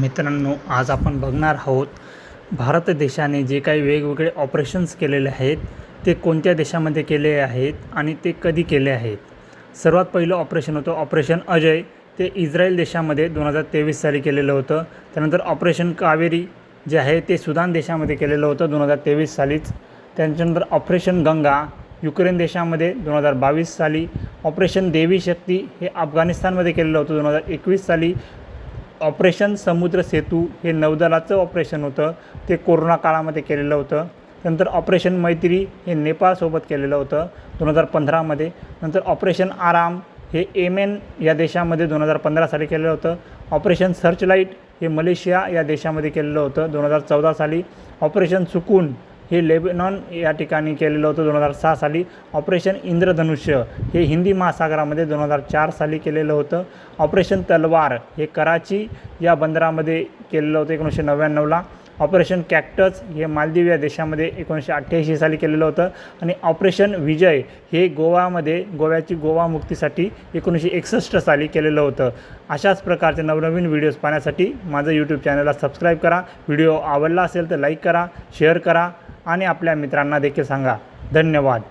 मित्रांनो आज आपण बघणार आहोत भारत देशाने जे काही वेगवेगळे ऑपरेशन्स केलेले आहेत ते कोणत्या देशामध्ये केले आहेत आणि ते कधी केले आहेत. सर्वात पहिलं ऑपरेशन होतं ऑपरेशन अजय. ते इस्रायल देशामध्ये दोन हजार तेवीस साली केलेलं होतं. त्यानंतर ऑपरेशन कावेरी जे आहे ते सुदान देशामध्ये केलेलं होतं दोन हजार तेवीस सालीच. त्यानंतर ऑपरेशन गंगा युक्रेन देशामध्ये दोन हजार बावीस साली. ऑपरेशन देवी शक्ती हे अफगाणिस्तानमध्ये केलेलं होतं दोन हजार एकवीस साली. ऑपरेशन समुद्र सेतू हे नौदलाचं ऑपरेशन होतं. ते कोरोना काळामध्ये केलेलं होतं. नंतर ऑपरेशन मैत्री हे नेपाळसोबत केलेलं होतं दोन हजार पंधरामध्ये. नंतर ऑपरेशन आराम हे एमेन या देशामध्ये दोन हजार पंधरा साली केलेलं होतं. ऑपरेशन सर्चलाईट हे मलेशिया या देशामध्ये केलेलं होतं दोन हजार चौदा साली. ऑपरेशन सुकून हे लेबनॉन या ठिकाणी केलेलं होतं दोन हजार सहा साली. ऑपरेशन इंद्रधनुष्य हे हिंदी महासागरामध्ये दोन हजार चार साली केलेलं होतं. ऑपरेशन तलवार हे कराची या बंदरामध्ये केलेलं होतं एकोणीसशे नव्याण्णवला ऑपरेशन कॅक्टस हे मालदीव या देशामध्ये एकोणीसशे अठ्ठ्याऐंशी साली केलेलं होतं. आणि ऑपरेशन विजय हे गोवामध्ये गोव्याची गोवा मुक्तीसाठी एकोणीसशे एकसष्ट साली केलेलं होतं. अशाच प्रकारचे नवनवीन व्हिडिओज पाहण्यासाठी माझं यूट्यूब चॅनलला सबस्क्राईब करा. व्हिडिओ आवडला असेल तर लाईक करा शेअर करा. आणि आपल्या मित्रांना देखील सांगा. धन्यवाद.